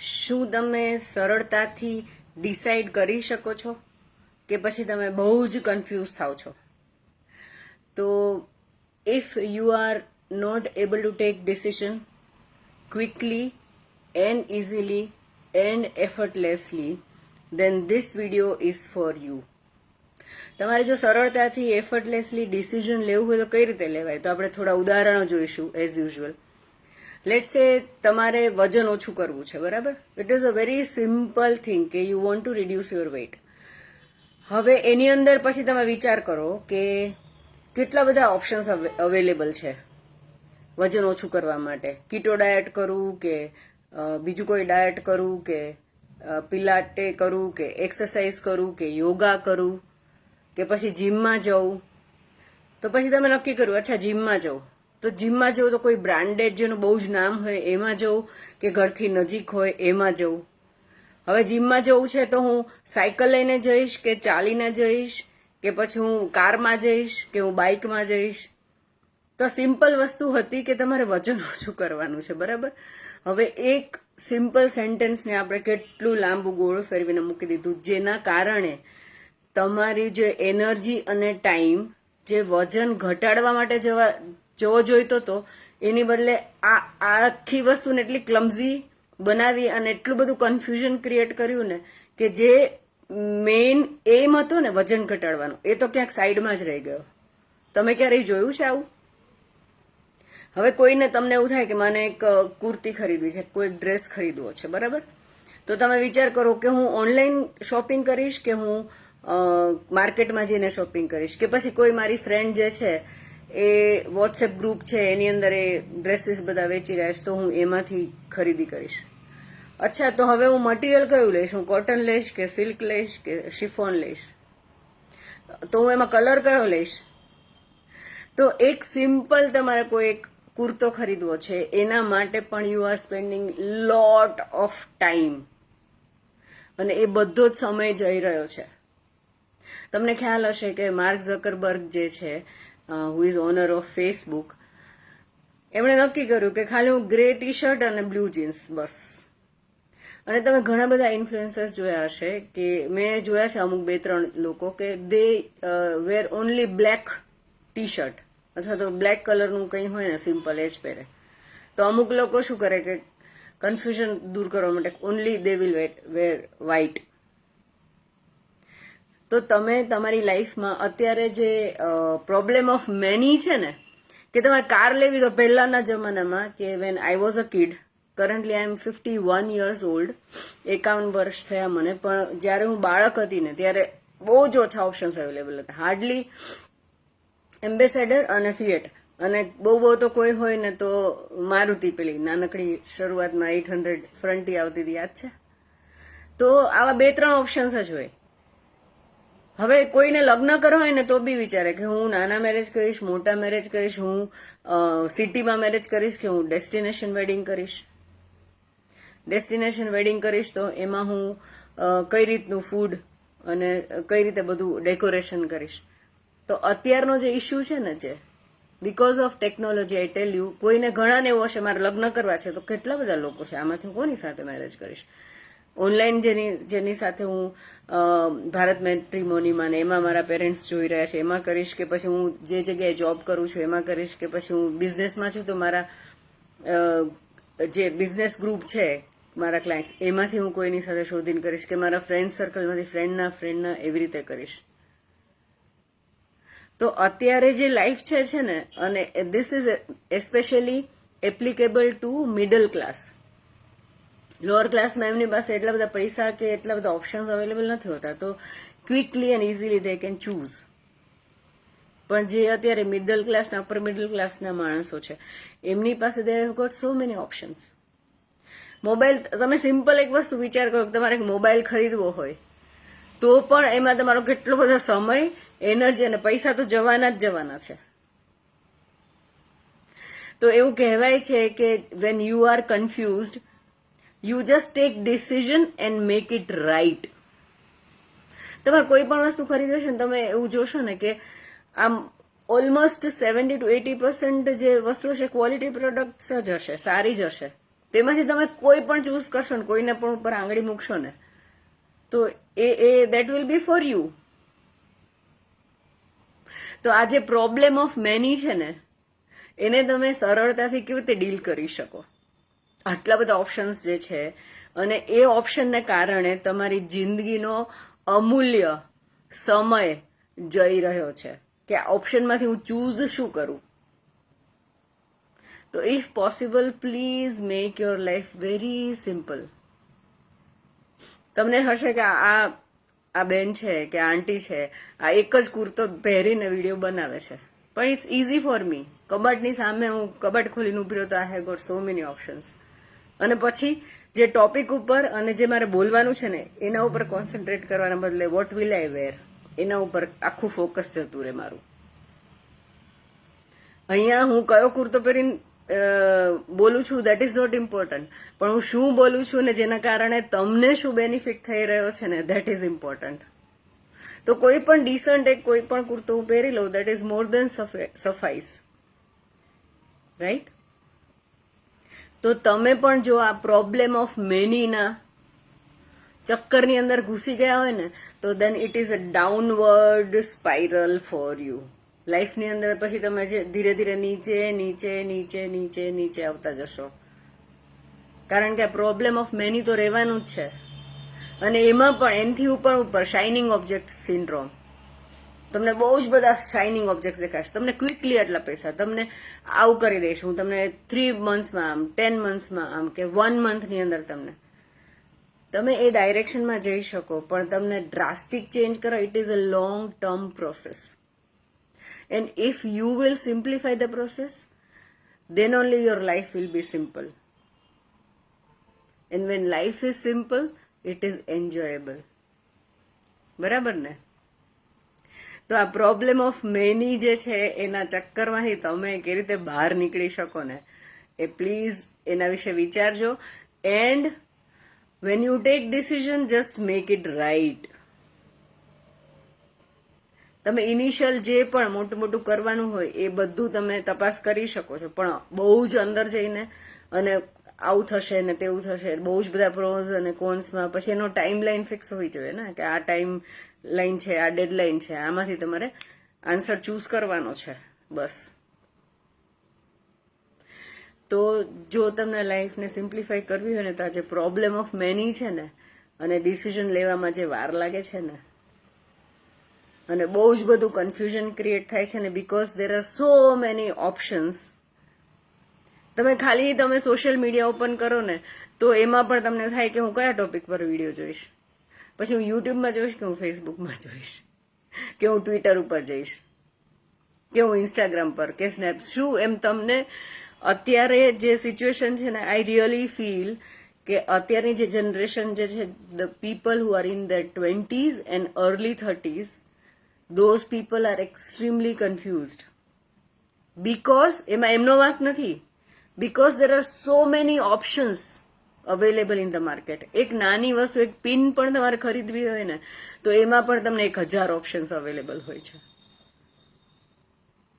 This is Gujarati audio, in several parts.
શું તમે સરળતાથી ડિસાઈડ કરી શકો છો? કે પછી તમે બહુ જ કન્ફ્યુઝ થાવ છો? તો if you are not able to take decision quickly and easily and effortlessly then this video is for you તમારે જો સરળતાથી એફર્ટલેસલી ડિસિઝન લેવું હોય તો કઈ રીતે લેવાય? તો આપણે થોડા ઉદાહરણો જોઈશું એઝ યુઝ્યુઅલ લેટ સે તમારે વજન ઓછું કરવું છે, બરાબર? It is a very simple thing કે you want to reduce your weight હવે એની અંદર પછી તમે વિચાર કરો કે કેટલા બધા ઓપ્શન્સ અવેલેબલ છે વજન ઓછું કરવા માટે. કીટો ડાયટ કરવું કે બીજું કોઈ ડાયટ કરવું કે પિલાટે કરવું કે એક્સરસાઇઝ કરવું કે યોગા કરવું કે પછી જીમમાં જવું તો પછી તમે નક્કી કર્યું, અચ્છા જીમમાં જવું તો જીમમાં જવું તો કોઈ બ્રાન્ડેડ જેનું બહુ જ નામ હોય, એમાં જવું કે ઘરથી નજીક હોય, એમાં જવું. હવે જીમમાં જવું છે તો હું સાયકલ લઈને જઈશ કે ચાલીને જઈશ કે પછી હું કારમાં જઈશ કે હું બાઇકમાં જઈશ? તો સિમ્પલ વસ્તુ હતી કે તમારે વજન ઓછું કરવાનું છે, બરાબર? હવે એક સિમ્પલ સેન્ટેન્સને આપણે કેટલું લાંબુ ગોળું ફેરવીને મૂકી દીધું, જેના કારણે તમારી જે એનર્જી અને ટાઈમ જે વજન ઘટાડવા માટે જવા જવો જોઈતો હતો એની બદલે આ આ આખી વસ્તુને એટલી ક્લમઝી બનાવી અને એટલું બધું કન્ફ્યુઝન ક્રિએટ કર્યું ને કે જે મેઇન એમ હતો ને વજન ઘટાડવાનો, એ તો ક્યાંક સાઈડમાં જ રહી ગયો. તમે ક્યારેય જોયું છે આવું? હવે કોઈને તમને એવું થાય કે મને એક કુર્તી ખરીદવી છે, કોઈ ડ્રેસ ખરીદવો છે, બરાબર? તો તમે વિચાર કરો કે હું ઓનલાઈન શોપિંગ કરીશ કે હું માર્કેટમાં જઈને શોપિંગ કરીશ કે પછી કોઈ મારી ફ્રેન્ડ જે છે એ વોટ્સએપ ગ્રુપ છે, એની અંદર એ ડ્રેસીસ બધા વેચી રહ્યા છે, તો હું એમાંથી ખરીદી કરીશ. અચ્છા, તો હવે હું મટીરિયલ કયું લઈશ? હું કોટન લઈશ કે સિલ્ક લઈશ કે શિફોન લઈશ? તો હું એમાં કલર કયો લઈશ? તો એક સિમ્પલ તમારે કોઈ એક કુર્તો ખરીદવો છે, એના માટે પણ you are spending lot of time અને એ બધો જ સમય જઈ રહ્યો છે. તમને ખ્યાલ હશે કે માર્ક ઝકરબર્ગ જે છે who is owner of Facebook એમણે નક્કી કર્યું કે ખાલી હું ગ્રે ટી શર્ટ અને બ્લુ જીન્સ બસ. અને તમે ઘણા બધા ઇન્ફ્લુએન્સર્સ જોયા હશે કે મેં જોયા છે અમુક બે ત્રણ લોકો કે they wear only black T shirt અથવા તો બ્લેક કલરનું કંઈ હોય ને સિમ્પલ એ જ પહેરે. તો અમુક લોકો શું કરે કે કન્ફ્યુઝન દૂર કરવા માટે only they will wear white તો તમે તમારી લાઈફમાં અત્યારે જે પ્રોબ્લેમ ઓફ મેની છે ને, કે તમારે કાર લેવી તો પહેલાના જમાનામાં કે when I was a kid currently I am fifty one years old એકાવન વર્ષ થયા મને, પણ જ્યારે હું બાળક હતી ને, ત્યારે બહુ જ ઓછા ઓપ્શન્સ અવેલેબલ હતા. હાર્ડલી એમ્બેસેડર અને ફિએટ અને બહુ બહુ તો કોઈ હોય ને તો મારુતિ પેલી, નાનકડી શરૂઆતમાં એઇટ હંડ્રેડ ફ્રન્ટી આવતી હતી, યાદ છે? તો આવા બે ત્રણ ઓપ્શન્સ જ હોય. હવે કોઈને લગ્ન કરવા હોય ને તો બી વિચારે કે હું નાના મેરેજ કરીશ, મોટા મેરેજ કરીશ, હું સિટીમાં મેરેજ કરીશ કે હું ડેસ્ટિનેશન વેડિંગ કરીશ. ડેસ્ટિનેશન વેડિંગ કરીશ તો એમાં હું કઈ રીતનું ફૂડ અને કઈ રીતે બધું ડેકોરેશન કરીશ. તો અત્યારનો જે ઇશ્યુ છે ને જે because of technology I tell you કોઈને ઘણાને એવું હશે, મારે લગ્ન કરવા છે. તો કેટલા બધા લોકો છે, આમાંથી હું કોની સાથે મેરેજ કરીશ? ઓનલાઈન જેની જેની સાથે હું ભારત મેટ્રીમોનીમાં ને એમાં મારા પેરેન્ટ્સ જોઈ રહ્યા છે. એમાં કરીશ કે પછી હું જે જગ્યાએ જોબ કરું છું, એમાં કરીશ કે પછી હું બિઝનેસમાં છું, તો મારા જે બિઝનેસ ગ્રુપ છે મારા ક્લાયન્ટ્સ, એમાંથી હું કોઈની સાથે શોધીને કરીશ કે મારા ફ્રેન્ડ સર્કલમાંથી ફ્રેન્ડના ફ્રેન્ડના એવી રીતે કરીશ. તો અત્યારે જે લાઈફ છે છે ને, અને this is especially applicable to middle class lower ક્લાસમાં એમની પાસે એટલા બધા પૈસા કે એટલા બધા ઓપ્શન્સ અવેલેબલ નથી હોતા. તો quickly and easily they can choose પણ જે અત્યારે મિડલ ક્લાસના અપર મિડલ ક્લાસના માણસો છે, એમની પાસે they have got so many options mobile તમે સિમ્પલ એક વસ્તુ વિચાર કરો કે તમારે મોબાઈલ ખરીદવો હોય, તો પણ એમાં તમારો કેટલો બધો સમય એનર્જી અને પૈસા તો જવાના જ જવાના છે. તો એવું કહેવાય છે કે when you are confused you just take decision and make it right તમારે કોઈ પણ વસ્તુ ખરીદો છો ને તમે એવું જોશો ને કે આમ almost seventy two eighty percent જે વસ્તુ હશે ક્વોલિટી પ્રોડક્ટ્સ જ હશે, સારી જ હશે. તેમાંથી તમે કોઈ પણ ચૂઝ કરશો ને, કોઈને પણ ઉપર આંગળી મૂકશો ને, તો એ એ that will be for you તો આ જે પ્રોબ્લેમ ઓફ મેની છે ને, એને તમે સરળતાથી કેવી રીતે ડીલ કરી શકો? આટલા બધા ઓપ્શન્સ જે છે, અને એ ઓપ્શનને કારણે તમારી જિંદગીનો અમૂલ્ય સમય જઈ રહ્યો છે કે આ ઓપ્શનમાંથી હું ચૂઝ શું કરું. તો if possible please make your life very simple તમને હશે કે આ આ બેન છે કે આંટી છે, આ એક જ કુર્તો પહેરીને વીડિયો બનાવે છે. પણ ઇટ્સ ઇઝી ફોર મી કબાટની સામે હું કબાટ ખોલીને ઊભી રહ્યો તો I have got so many options અને પછી જે ટોપિક ઉપર અને જે મારે બોલવાનું છે ને, એના ઉપર કોન્સન્ટ્રેટ કરવાના બદલે વોટ વિલ આઈ વેર એના ઉપર આખું ફોકસ જતું રહે મારું. અહીંયા હું કયો કુર્તો પહેરીને બોલું છું દેટ ઇઝ નોટ ઇમ્પોર્ટન્ટ પણ હું શું બોલું છું ને જેના કારણે તમને શું બેનિફિટ થઈ રહ્યો છે ને દેટ ઇઝ ઇમ્પોર્ટન્ટ તો કોઈ પણ ડિસન્ટ એક કોઈ પણ કુર્તો હું પહેરી લઉં that is more than suffice right તો તમે પણ જો આ પ્રોબ્લેમ ઓફ મેનીના ચક્કરની અંદર ઘૂસી ગયા હોય ને, તો then it is a downward spiral for you લાઈફની અંદર પછી તમે જે ધીરે ધીરે નીચે નીચે નીચે નીચે નીચે આવતા જશો. કારણ કે પ્રોબ્લેમ ઓફ મેની તો રહેવાનું જ છે. અને એમાં પણ, એનથી ઉપર ઉપર શાઇનિંગ ઓબ્જેક્ટ સિન્ડ્રોમ તમને બહુ જ બધા શાઇનિંગ ઓબ્જેક્ટ દેખાશે તમને ક્વિકલી આટલા પૈસા તમને આવું કરી દઈશ. હું તમને થ્રી મંથ્સમાં આમ ટેન મંથ્સમાં આમ કે વન મંથની અંદર તમને. તમે એ ડાયરેક્શનમાં જઈ શકો પણ તમને ડ્રાસ્ટિક ચેન્જ કરો it is a long term process and if you will simplify the process then only your life will be simple. And when life is simple, it is enjoyable. બરાબર ને? તો આ પ્રોબ્લેમ ઓફ મેની જે છે, એના ચક્કરમાંથી તમે કેવી રીતે બહાર નીકળી શકો ને, એ પ્લીઝ એના વિશે વિચારજો. And when you take decision just make it right તમે ઇનિશિયલ જે પણ મોટું મોટું કરવાનું હોય, એ બધું તમે તપાસ કરી શકો છો. પણ બહુ જ અંદર જઈને અને આવું થશે ને તેવું થશે, બહુ જ બધા પ્રોઝ અને કોન્સમાં પછી એનો ટાઈમ લાઈન ફિક્સ હોવી જોઈએ ને, કે આ ટાઈમ લાઈન છે, આ ડેડલાઇન છે. આમાંથી તમારે આન્સર ચૂઝ કરવાનો છે. બસ. તો જો તમને લાઈફને સિમ્પ્લિફાઈ કરવી હોય ને, તો આ જે પ્રોબ્લેમ ઓફ મેની છે ને, અને ડિસિઝન લેવામાં જે વાર લાગે છે ને, અને બહુ જ બધું કન્ફ્યુઝન ક્રિએટ થાય છે ને because there are so many options તમે ખાલી તમે સોશિયલ મીડિયા ઓપન કરો ને, તો એમાં પણ તમને થાય કે હું કયા ટોપિક પર વીડિયો જોઈશ? પછી હું યુટ્યુબમાં જોઈશ કે હું ફેસબુકમાં જોઈશ? કે હું ટ્વિટર ઉપર જઈશ? કે હું ઇન્સ્ટાગ્રામ પર? કે સ્નેપ શું એમ તમને અત્યારે જે સિચ્યુએશન છે ને આઈ રિયલી ફીલ કે અત્યારની જે જનરેશન જે છે the people who are in the twenties and early thirties those people are extremely confused because એમાં એમનો વાંક નથી. Because there are so many options. Available in the market એક નાની વસ્તુ, એક પિન પણ તમારે ખરીદવી હોય ને, તો એમાં પણ તમને એક હજાર ઓપ્શન્સ અવેલેબલ હોય છે.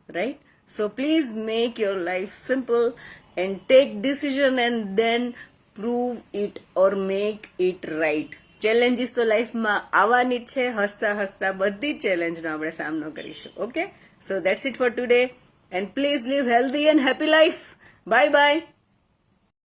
Right so please make your life simple and take decision and then prove it or make it right challenges તો લાઈફમાં આવવાની જ છે, હસતા હસતા બધી જ ચેલેન્જનો આપણે સામનો કરીશું. Okay so that's it for today and please live healthy and happy life bye bye